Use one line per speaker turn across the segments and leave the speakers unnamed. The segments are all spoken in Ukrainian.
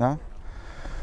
Да?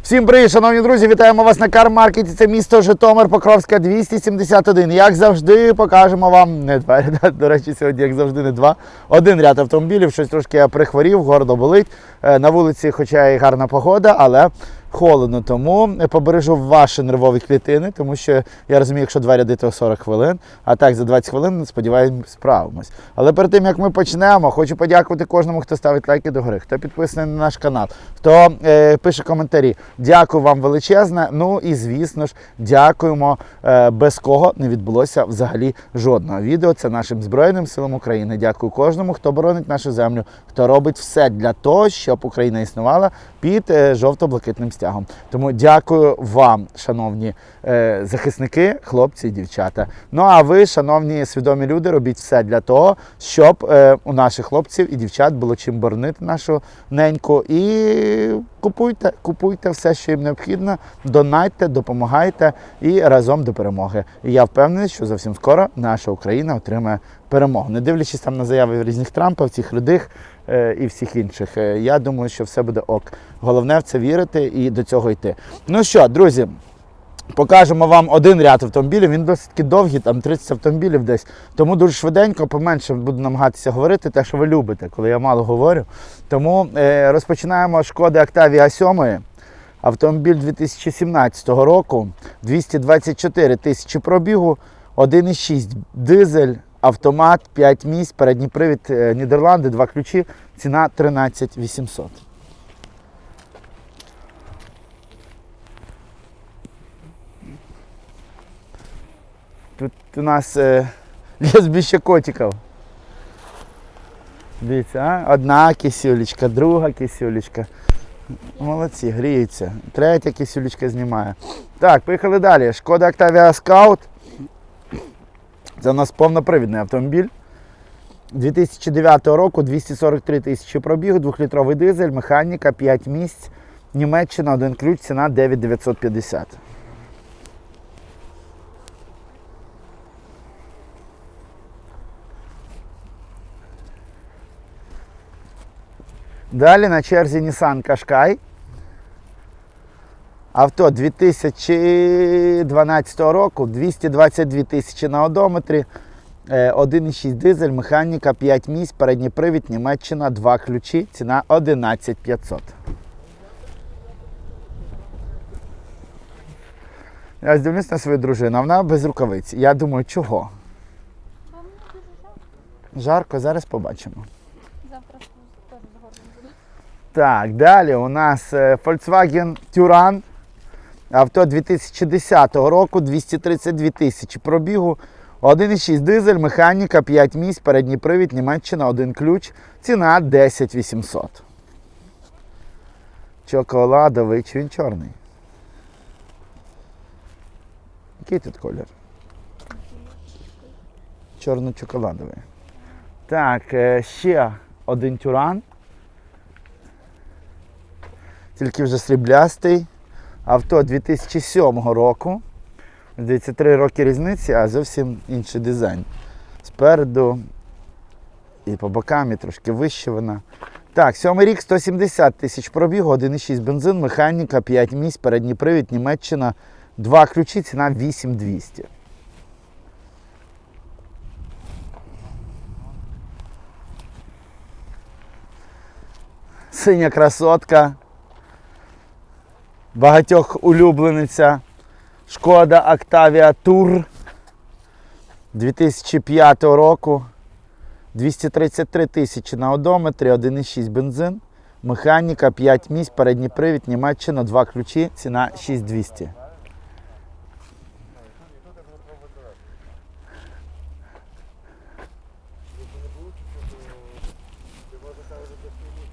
Всім привіт, шановні друзі! Вітаємо вас на кармаркеті. Це місто Житомир, Покровська 271. Як завжди, покажемо вам не два ряда. До речі, сьогодні, як завжди, не два. Один ряд автомобілів. Щось трошки я прихворів, гордо болить. Е, На вулиці, хоча і гарна погода, але холодно. Тому побережу ваші нервові клітини, тому що я розумію, якщо два ряди, то 40 хвилин. А так, за 20 хвилин, сподіваємось, справимось. Але перед тим як ми почнемо, хочу подякувати кожному, хто ставить лайки до гори, хто підписаний на наш канал, хто е, пише коментарі. Дякую вам величезне. Ну і звісно ж, дякуємо, е, без кого не відбулося взагалі жодного відео. Це нашим Збройним силам України. Дякую кожному, хто боронить нашу землю, хто робить все для того, щоб Україна існувала під е, жовто-блакитним стягом. Тому дякую вам, шановні е, захисники, хлопці і дівчата. Ну а ви, шановні свідомі люди, робіть все для того, щоб е, у наших хлопців і дівчат було чим боронити нашу неньку. І купуйте, купуйте все, що їм необхідно, донайте, допомагайте і разом до перемоги. І я впевнений, що зовсім скоро наша Україна отримає перемогу. Не дивлячись там на заяви різних Трампів, рудих е, і всіх інших. Е, Я думаю, що все буде ок. Головне в це вірити і до цього йти. Ну що, друзі. Покажемо вам один ряд автомобілів. Він досить довгий, там 30 автомобілів десь. Тому дуже швиденько, поменше буду намагатися говорити, те, що ви любите, коли я мало говорю. Тому е, розпочинаємо шкоди Octavia 7. Автомобіль 2017 року, 224 тисячі пробігу, 1,6 дизель, автомат, 5 місць, передній привід е, Нідерланди, два ключі, ціна 13 800. Тут у нас е, лесбище котиків. Дивіться, а? одна кисюлечка, друга кисюлечка. Молодці, гріються. Третя кисюлечка знімає. Так, поїхали далі. Шкода Octavia Scout. Це у нас повнопривідний автомобіль. 2009 року 243 тисячі пробігу, 2-літровий дизель, механіка, 5 місць. Німеччина, один ключ, ціна 9950. Далі на черзі Nissan Qashqai. Авто 2012 року, 222 тисячі на одометрі, е, 1,6 дизель, механіка, 5 місць, передній привід, Німеччина, 2 ключі, ціна 11 500. Я здивлюсь на свою дружину, а вона без рукавиць. Я думаю, чого?
Жарко.
Зараз побачимо.
Завтра теж згодом буду.
Так, далі у нас е, Volkswagen Touran. Авто 2010 року, 232 тисячі пробігу, 1,6 дизель, механіка, 5 місць, передній привід, Німеччина, один ключ, ціна 10 800. Чоколадовий чи він чорний? Який тут колір? Чорно-чоколадовий. Так, е, ще один тюран. Тільки вже сріблястий. Авто 2007 року. Здається, 3 роки різниці, а зовсім інший дизайн. Спереду і по бокам, і трошки вище вона. Так, сьомий рік 170 тисяч пробігу, 1,6 бензин, механіка, 5 місць, передній привід, Німеччина, 2 ключі, ціна 8200. Синя красотка багатьох улюблениця. Шкода Octavia Tour 2005 року. 233 тисячі на одометрі, 1,6 бензин, механіка, 5 місць, передній привід, Німеччина, 2 ключі, ціна 6200.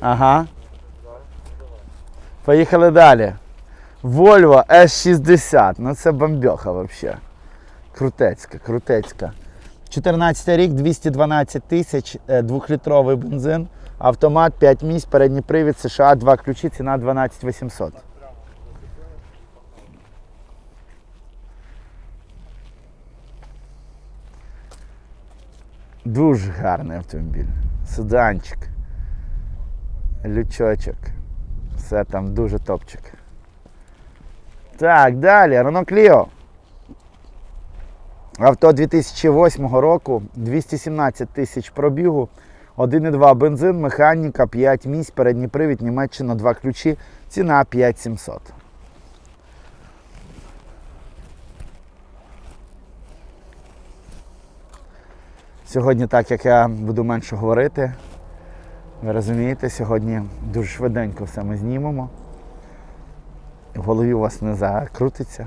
Ага. Поїхали далі. Volvo S60. Ну це бомбьоха взагалі. Крутецька, крутецька. 14 рік, 212 тисяч, е, двохлітровий бензин, автомат, 5 місць, передній привід, США, 2 ключі, ціна 12 800. Дуже гарний автомобіль. Седанчик. Лючочок. Все там дуже топчик. Так, далі. Renault Clio. Авто 2008 року, 217 тисяч пробігу, 1,2 бензин, механіка, 5 місць, передній привід, Німеччина, 2 ключі, ціна 5700. Сьогодні, так як я буду менше говорити, ви розумієте, сьогодні дуже швиденько все ми знімемо. В голові у вас не закрутиться.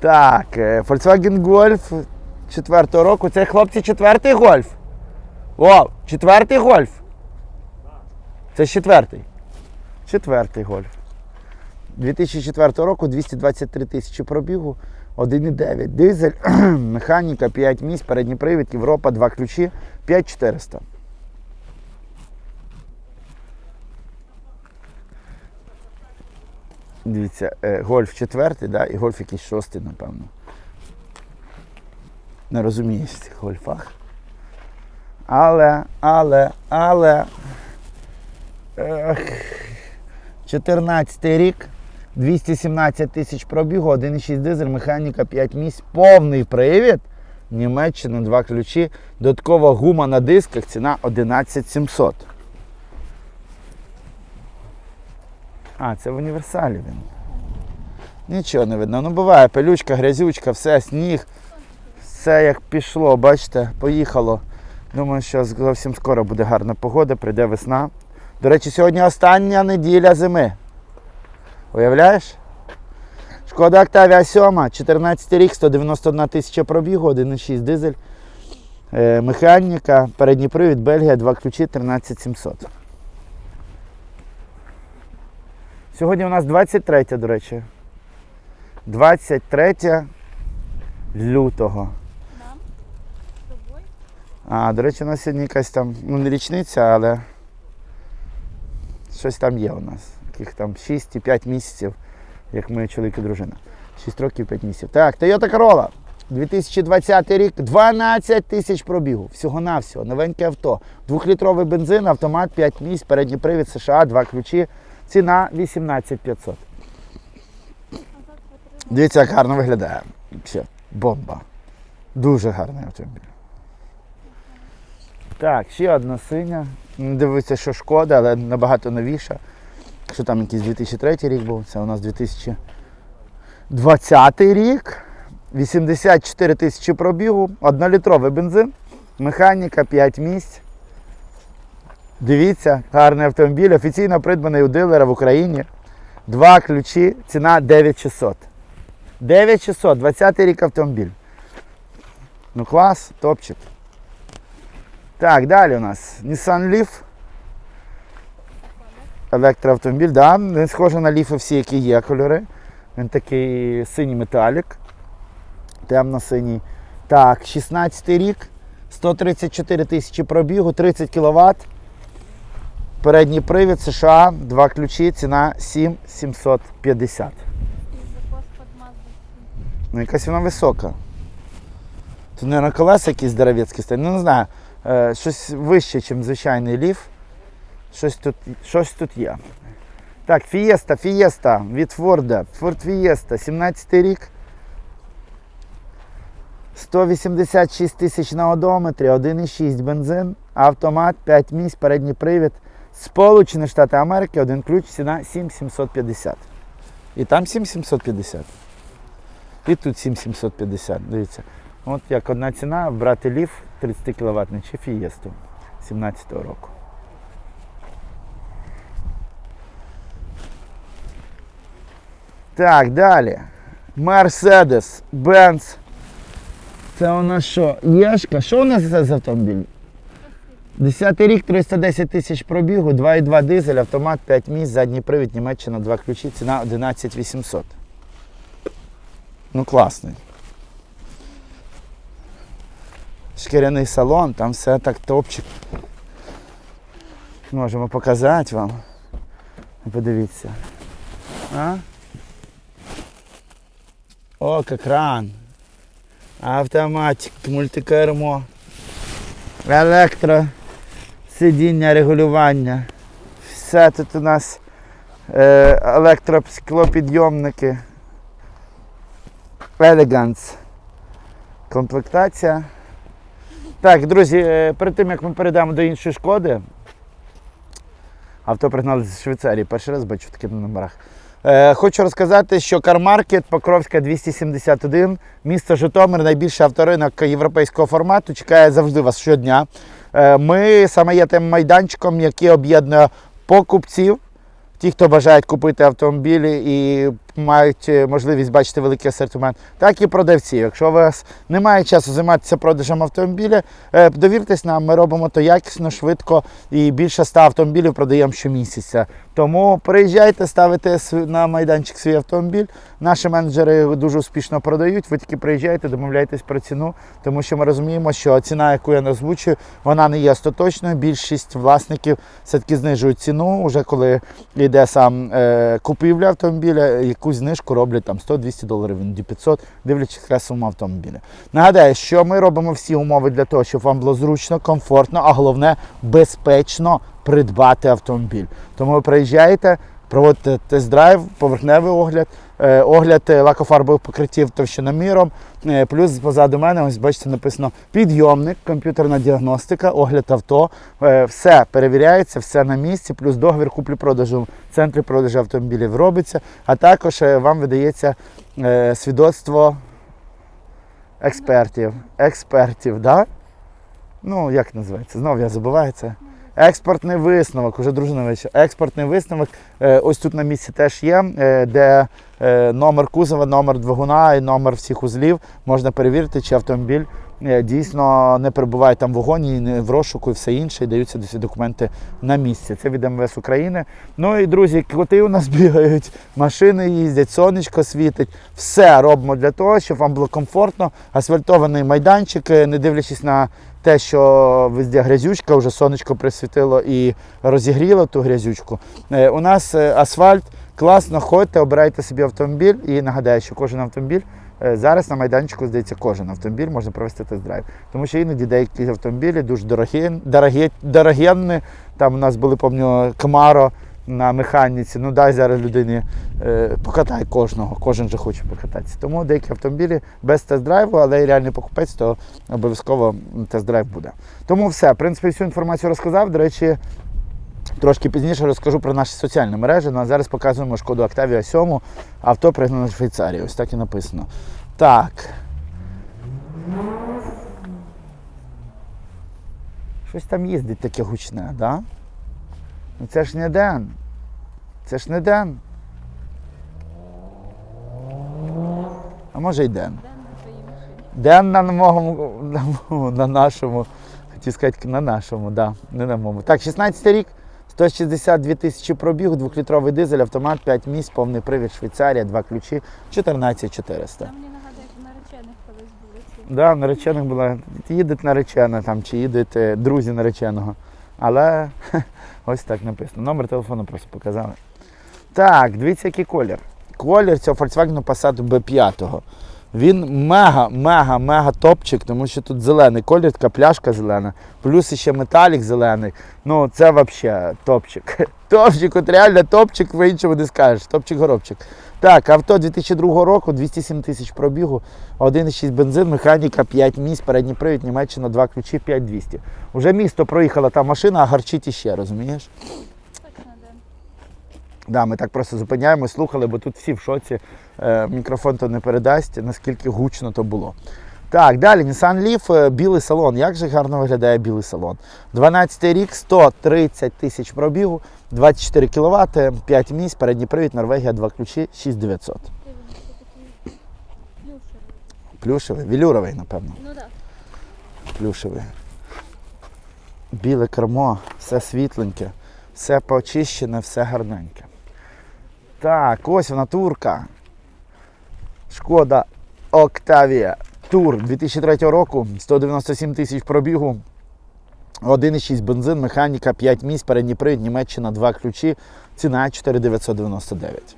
Так, е, Volkswagen Golf четвертого року. Це хлопці четвертий гольф. О, четвертий гольф. Це четвертий. Четвертий гольф. 2004 року 223 тисячі пробігу, 1,9. Дизель, механіка, 5 місць, передній привід, Європа, 2 ключі, 5400. Дивіться, е, гольф четвертий, да, і гольф якийсь шостий, напевно. Не розуміюсь в цих гольфах. Але, але, але. Ех, 14 рік, 217 тисяч пробігу, 1,6 дизель, механіка 5 місць, повний привід. Німеччина, два ключі. Додаткова гума на дисках, ціна 11700. А, це в універсалі він. Нічого не видно. Ну буває, пилючка, грязючка, все, сніг. Все як пішло, бачите, поїхало. Думаю, що зовсім скоро буде гарна погода, прийде весна. До речі, сьогодні остання неділя зими. Уявляєш? Шкода Октавія 7, 14 рік, 191 тисяча пробігу, 1,6 дизель. Е, механіка, передній привід, Бельгія, два ключі, 13700. Сьогодні у нас 23, до речі. 23 лютого.
Нам? Тобою?
А, до речі, у нас сьогодні якась там, ну не річниця, але щось там є у нас. Яких там 6 і 5 місяців, як ми чоловік і дружина. 6 років 5 місяців. Так, Toyota Corolla. 2020 рік, 12 тисяч пробігу. Всього-навсього, новеньке авто. Двохлітровий бензин, автомат, 5 місць, передній привід США, 2 ключі. Ціна 18500.
А завтра треба.
Дивіться, як гарно виглядає. Все, бомба. Дуже гарний автомобіль. Так, ще одна синя. Дивиться, що шкода, але набагато новіша. Що там якийсь 2003 рік був, це у нас 2020 рік. 84 тисячі пробігу, однолітровий бензин, механіка 5 місць. Дивіться, гарний автомобіль, офіційно придбаний у дилера в Україні. Два ключі, ціна 9600. 9600, 20 рік автомобіль. Ну клас, топчик. Так, далі у нас Nissan Leaf. Електроавтомобіль, да, він схожий на Leaf всі, які є кольори. Він такий синій металік. Темно-синій. Так, 16 рік, 134 тисячі пробігу, 30 кВт. Передній привід США, два ключі, ціна 7750.
І запас під Mazda.
Ну, якась вона висока. Тут, мабуть, колеса якісь здоровецькі стоять. Ну, не знаю. Е, щось вище, ніж звичайний ліф. Щось тут, щось тут є. Так, Фієста, Фієста від Форда. Форд Фієста, 17 й рік. 186 тисяч на одометрі, 1,6 бензин, автомат, 5 місць, передній привід. Сполучені Штати Америки, один ключ, ціна 7750. І там 7750. І тут 7750. Дивіться. От як одна ціна брати ліф 30 кВт чи фієсту 17-го року. Так, далі. Мерседес, Бенц. Це у нас що? Єшка. Що у нас це за автомобіль? 10 рік, 310 тисяч пробігу, 2,2 дизель, автомат, 5 місць, задній привід, Німеччина, 2 ключі, ціна 11 800. Ну класний. Шкіряний салон, там все так топчик. Можемо показати вам. Подивіться. А? О, екран. Автоматик, мультикермо. Електро. Сидіння, регулювання. Все тут у нас Е, електросклопідйомники. Elegance. Комплектація. Так, друзі, е, перед тим як ми перейдемо до іншої шкоди. Авто пригнали з Швейцарії. Перший раз бачу в таких номерах. Е, хочу розказати, що Кармаркет Покровська 271, місто Житомир, найбільший авторинок європейського формату, чекає завжди вас щодня. Е, ми саме є тим майданчиком, який об'єднує покупців, ті, хто бажають купити автомобілі і мають е, можливість бачити великий асортимент, так і продавців. Якщо у вас немає часу займатися продажем автомобіля, е, довіртесь нам, ми робимо то якісно, швидко і більше ста автомобілів продаємо щомісяця. Тому приїжджайте, ставите на майданчик свій автомобіль. Наші менеджери дуже успішно продають. Ви тільки приїжджайте, домовляйтесь про ціну, тому що ми розуміємо, що ціна, яку я озвучую, вона не є остаточною. Більшість власників все-таки знижують ціну, вже коли йде сам е, купівля автомобіля, якусь знижку роблять там 100-200 доларів, іноді 500, дивлячись, яка суму автомобіля. Нагадаю, що ми робимо всі умови для того, щоб вам було зручно, комфортно, а головне безпечно придбати автомобіль. Тому ви приїжджаєте, проводите тест-драйв, поверхневий огляд, е, огляд е, лакофарбових покриттів товщиноміром. Е, Плюс позаду мене, ось бачите, написано підйомник, комп'ютерна діагностика, огляд авто. Все перевіряється, все на місці, плюс договір куплі-продажу в центрі продажу автомобілів робиться, а також вам видається свідоцтво експертів. Експертів, да? Ну, як називається? Знову я забуваю це. Експортний висновок, уже дружина вича. Експортний висновок. е, Ось тут на місці теж є, е, де е, номер кузова, номер двигуна і номер всіх узлів. Можна перевірити, чи автомобіль дійсно не перебуває там в вогоні, не в розшуку і все інше, і даються всі документи на місці. Це від МВС України. Ну і друзі, коти у нас бігають, машини їздять, сонечко світить. Все робимо для того, щоб вам було комфортно. Асфальтований майданчик, не дивлячись на те, що везде грязючка, вже сонечко присвітило і розігріло ту грязючку. Е, У нас е, асфальт, класно, ходьте, обирайте собі автомобіль. І нагадаю, що кожен автомобіль е, зараз на майданчику здається, кожен автомобіль можна провести тест-драйв. Тому що іноді деякі автомобілі дуже дорогі, дорогі, дорогенні. Там у нас були, пам'ятаю, Камаро на механіці. Ну дай зараз людині е, покатай кожного, кожен же хоче покататися. Тому деякі автомобілі без тест-драйву, але і реальний покупець, то обов'язково тест-драйв буде. Тому все, в принципі, всю інформацію розказав. До речі, трошки пізніше розкажу про наші соціальні мережі. Ну, а зараз показуємо шкоду Octavia 7, авто пригнано з Швейцарії. Ось так і написано. Так. Щось там їздить таке гучне, так? Да? Ну це ж не Ден. Це ж не Ден. А може й Ден. Ден на моєму, на, моєму, на нашому, хотів сказати, на нашому, да, не на моєму. Так, 16 рік, 162 тисячі пробігу, двохлітровий дизель, автомат, 5 місць, повний привід, Швейцарія, два ключі, 14 400.
Це мені нагадує, як наречених колись були ці.
Да, наречених була. Їде наречена там, чи їдуть е, друзі нареченого. Але ось так написано. Номер телефону просто показали. Так, дивіться, який колір. Колір цього Volkswagen Passat B5. Він мега, мега, мега топчик, тому що тут зелений колір, така пляшка зелена, плюс ще металік зелений. Ну, це взагалі топчик. Топчик, от реально топчик, ви іншому не скажеш. Топчик-горобчик. Так, авто 2002 року, 207 тисяч пробігу, 1,6 бензин, механіка, 5 місць, передній привід, Німеччина, 2 ключі, 5200. Уже місто проїхала та машина, а гарчить іще, розумієш?
Точно де.
Да, ми так просто зупиняємо, слухали, бо тут всі в шоці. Е, мікрофон то не передасть, наскільки гучно то було. Так, далі Nissan Leaf, е, білий салон. Як же гарно виглядає білий салон? 12 рік, 130 тисяч пробігу, 24 кВт, 5 місць, передній привід, Норвегія, 2 ключі, 6900.
Це такий плюшевий.
Плюшевий, вілюровий, напевно.
Ну так.
Плюшевий. Біле кермо, все світленьке, все почищене, все гарненьке. Так, ось вона турка. Шкода Octavia Тур 2003 року, 197 тисяч пробігу, 1,6 бензин, механіка, 5 місць, передній привід, Німеччина, 2 ключі, ціна 4999.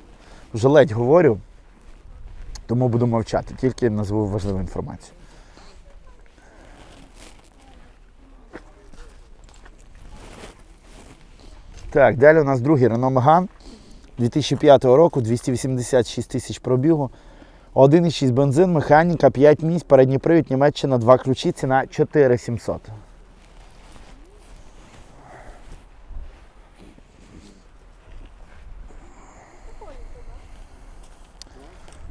Вже ледь говорю, тому буду мовчати, тільки назву важливу інформацію. Так, далі у нас другий Renault Megane. 2005 року, 286 тисяч пробігу. 1,6 бензин, механіка, 5 місць, передній привід, Німеччина, 2 ключі, ціна 4700.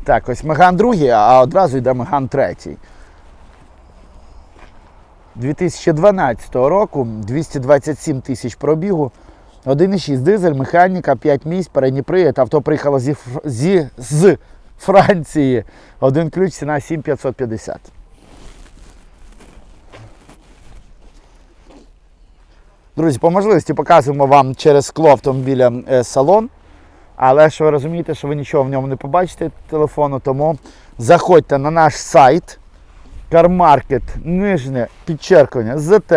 Так, ось Меган другий, а одразу йде Меган третій. 2012 року 227 тисяч пробігу, 1,6 дизель, механіка, 5 місць, передній привід. Авто приїхало зі, зі, з Франції. Один ключ, ціна 7550. Друзі, по можливості показуємо вам через скло автомобіля е, салон. Але ж ви розумієте, що ви нічого в ньому не побачите телефону, тому заходьте на наш сайт CarMarket, нижнє підчеркування ЗТ.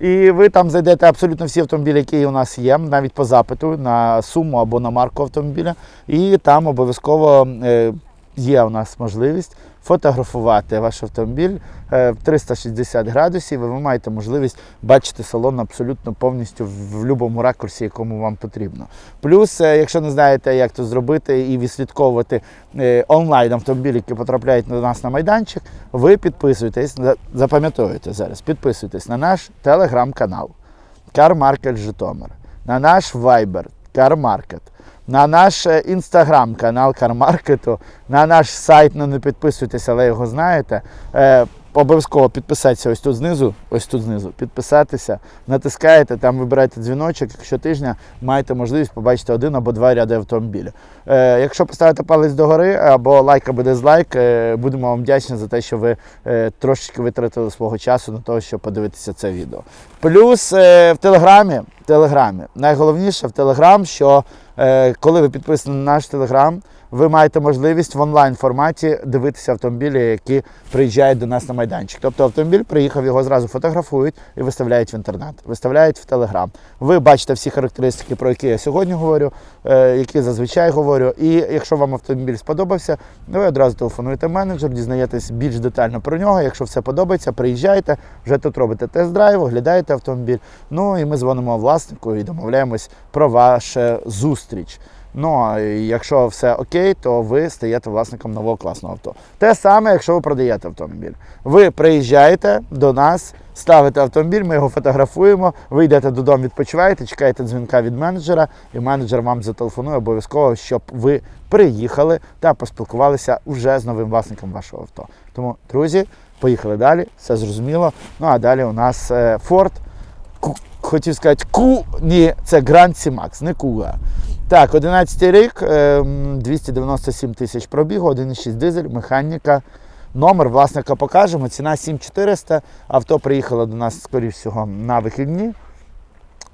І ви там зайдете абсолютно всі автомобілі, які у нас є, навіть по запиту на суму або на марку автомобіля. І там обов'язково е, є у нас можливість фотографувати ваш автомобіль е, в 360 градусів. І ви маєте можливість бачити салон абсолютно повністю в будь-якому ракурсі, якому вам потрібно. Плюс, е, якщо не знаєте, як це зробити і відслідковувати е, онлайн автомобілі, які потрапляють до нас на майданчик, ви підписуєтесь, за- запам'ятовуйте зараз, підписуйтесь на наш телеграм-канал Car Житомир, на наш Viber Car на наш е, інстаграм канал Кармаркету, на наш сайт, ну не підписуйтесь, але його знаєте. Обов'язково підписатися ось тут знизу, ось тут знизу, підписатися, натискаєте, там вибираєте дзвіночок. Щотижня маєте можливість побачити один або два ряди автомобіля. Е, якщо поставите палець догори або лайк або дизлайк, е, будемо вам вдячні за те, що ви е, трошечки витратили свого часу на те, щоб подивитися це відео. Плюс е, в Телеграмі, в Телеграмі, найголовніше в Телеграм, що е, коли ви підписані на наш Телеграм, ви маєте можливість в онлайн форматі дивитися автомобілі, які приїжджають до нас на майданчик. Тобто автомобіль приїхав, його зразу фотографують і виставляють в інтернет, виставляють в Телеграм. Ви бачите всі характеристики, про які я сьогодні говорю, е, які зазвичай говорю. І якщо вам автомобіль сподобався, ви одразу телефонуєте менеджер, дізнаєтесь більш детально про нього. Якщо все подобається, приїжджайте, вже тут робите тест-драйв, оглядаєте автомобіль. Ну і ми дзвонимо власнику і домовляємось про вашу зустріч. Ну, якщо все окей, то ви стаєте власником нового класного авто. Те саме, якщо ви продаєте автомобіль. Ви приїжджаєте до нас, ставите автомобіль, ми його фотографуємо, ви йдете додому, відпочиваєте, чекаєте дзвінка від менеджера, і менеджер вам зателефонує обов'язково, щоб ви приїхали та поспілкувалися вже з новим власником вашого авто. Тому, друзі, поїхали далі, все зрозуміло. Ну а далі у нас е, Ford. Хотів сказати, ку, ні, це Grand C-Max, не Куга. Так, 11 рік, ем, 297 тисяч пробігу, 1,6 дизель, механіка. Номер власника покажемо. Ціна 7400. Авто приїхало до нас, скоріш всього, на вихідні,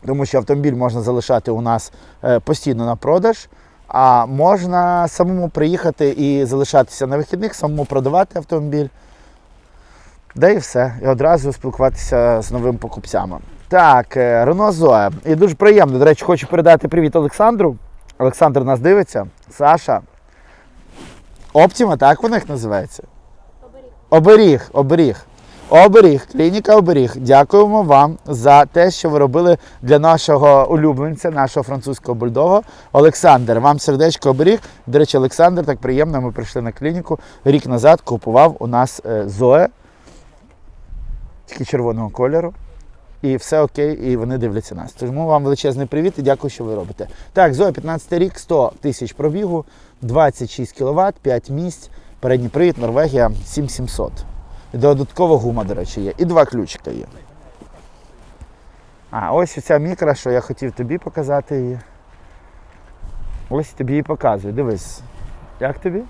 тому що автомобіль можна залишати у нас е, постійно на продаж. А можна самому приїхати і залишатися на вихідних, самому продавати автомобіль. Да і все. І одразу спілкуватися з новими покупцями. Так, е, Рено Зоя. І дуже приємно. До речі, хочу передати привіт Олександру. Олександр нас дивиться. Саша. Оптіма, так вона їх називається? Оберіг, оберіг. Оберіг, клініка оберіг. Дякуємо вам за те, що ви робили для нашого улюбленця, нашого французького бульдога. Олександр, вам сердечко оберіг. До речі, Олександр, так приємно. Ми прийшли на клініку. Рік назад купував у нас е, Зоe, тільки червоного кольору. І все окей, і вони дивляться нас. Тому вам величезний привіт і дякую, що ви робите. Так, Зоя, 15 рік, 100 тисяч пробігу, 26 кВт, 5 місць, передній привід, Норвегія 7700. І додаткова гума, до речі, є. І два ключика є. А, ось оця мікра, що я хотів тобі показати її. Ось тобі її показую. Дивись. Як тобі?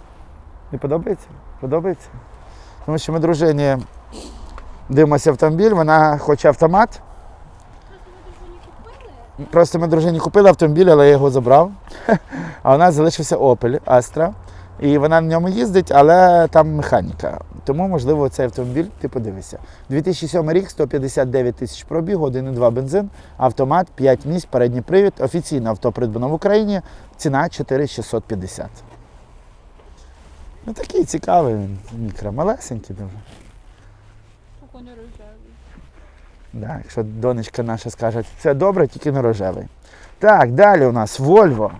Не подобається? Подобається? Тому що ми дружині дивимося автомобіль, вона хоче автомат. Просто ми дружині купили автомобіль, але я його забрав. А у нас залишився Opel Astra. І вона на ньому їздить, але там механіка. Тому, можливо, цей автомобіль ти подивишся. 2007 рік, 159 тисяч пробігу, 1,2 бензин, автомат, 5 місць, передній привід. Офіційне авто придбано в Україні. Ціна 4650. Ну такий цікавий він, мікро, малесенький дуже.
Поки не рожевий.
Да, якщо донечка наша скаже, це добре, тільки не рожевий. Так, далі у нас Volvo.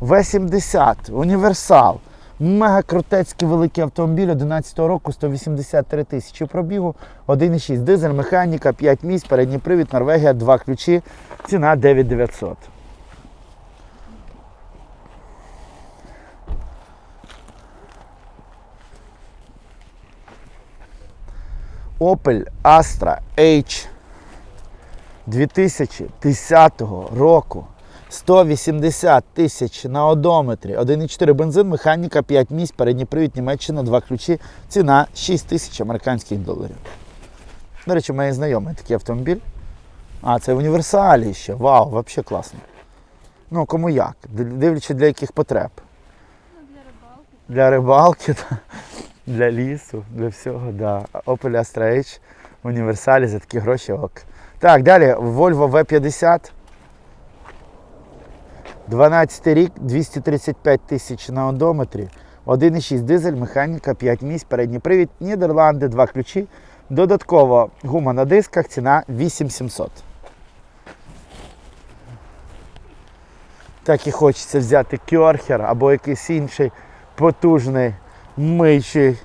V70, універсал. Мега крутецький великий автомобіль 11-го року, 183 тисячі пробігу, 1,6 дизель, механіка, 5 місць, передній привід, Норвегія, 2 ключі, ціна 9900. Opel Astra H 2010 року. 180 тисяч на одометрі, 1,4 бензин, механіка, 5 місць, передній привід, Німеччина, 2 ключі, ціна 6 тисяч американських доларів. До речі, мене знайомий такий автомобіль. А, це універсалі ще. Вау, взагалі класно. Ну, кому як, дивлячись для яких потреб.
Ну, для рибалки.
Для рибалки, та, для лісу, для всього, да. Opel Astra H в універсалі за такі гроші ок. Так, далі Volvo V50. 12 рік, 235 тисяч на одометрі. 1,6 дизель, механіка, 5 місць, передній привід, Нідерланди, 2 ключі. Додатково гума на дисках, ціна 8700. Так і хочеться взяти кьорхер або якийсь інший потужний миючий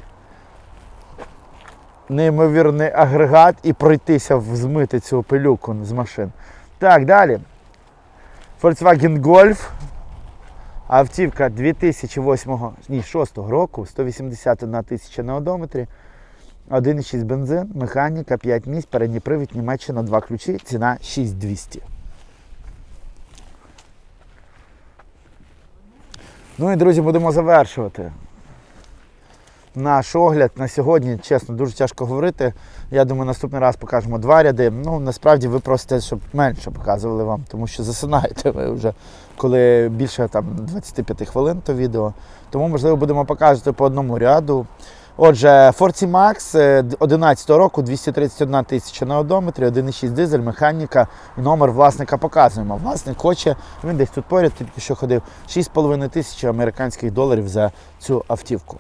неймовірний агрегат і пройтися змити цю пилюку з машин. Так, далі. Volkswagen Golf. Автівка 2008 ні, 6 року, 181 тисяча на одометрі. 1,6 бензин, механіка, 5 місць, передній привід, Німеччина, 2 ключі, ціна 6200. Ну і друзі, будемо завершувати. Наш огляд на сьогодні, чесно, дуже тяжко говорити. Я думаю, наступний раз покажемо два ряди. Ну, насправді ви просите, щоб менше показували вам, тому що засинаєте ви вже, коли більше там 25 хвилин то відео. Тому, можливо, будемо показувати по одному ряду. Отже, Forci Max е, 11 року, 231 тисяча на одометрі, 1,6 дизель, механіка, номер власника показуємо. Власник хоче, він десь тут поряд тільки що ходив, 6,5 тисячі американських доларів за цю автівку.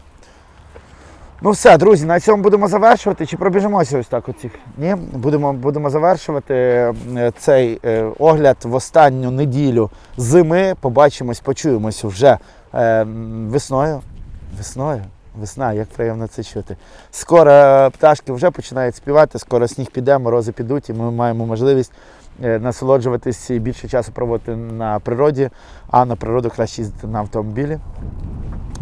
Ну все, друзі, на цьому будемо завершувати. Чи пробіжимося ось так оцих? Ні, будемо, будемо завершувати е, цей е, огляд в останню неділю зими. Побачимось, почуємось вже е, весною. Весною. Весна, як приємно це чути. Скоро пташки вже починають співати, скоро сніг піде, морози підуть, і ми маємо можливість насолоджуватись і більше часу проводити на природі, а на природу краще їздити на автомобілі.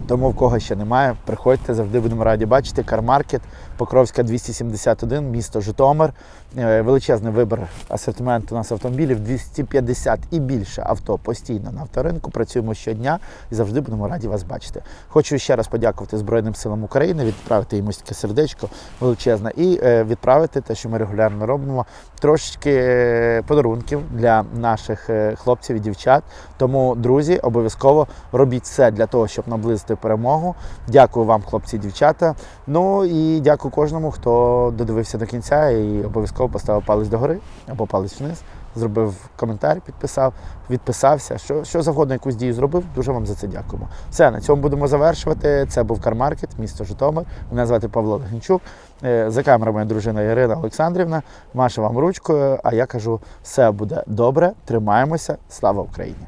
Тому в кого ще немає, приходьте, завжди будемо раді бачити. Кармаркет, Покровська 271, місто Житомир. Е, Величезний вибір асортименту у нас автомобілів, 250 і більше авто постійно на авторинку. Працюємо щодня і завжди будемо раді вас бачити. Хочу ще раз подякувати Збройним силам України, відправити їм таке сердечко величезне і е, відправити те, що ми регулярно робимо, трошечки е, подарунків для наших хлопців і дівчат. Тому, друзі, обов'язково робіть все для того, щоб наблизити перемогу. Дякую вам, хлопці і дівчата. Ну і дякую кожному, хто додивився до кінця і обов'язково поставив палець догори або палець вниз. Зробив коментар, підписав, відписався. Що, що завгодно якусь дію зробив. Дуже вам за це дякуємо. Все, на цьому будемо завершувати. Це був Кармаркет, місто Житомир. Мене звати Павло Легенчук. Е, За камерою моя дружина Ірина Олександрівна. Маша вам ручкою. А я кажу, все буде добре. Тримаємося. Слава Україні!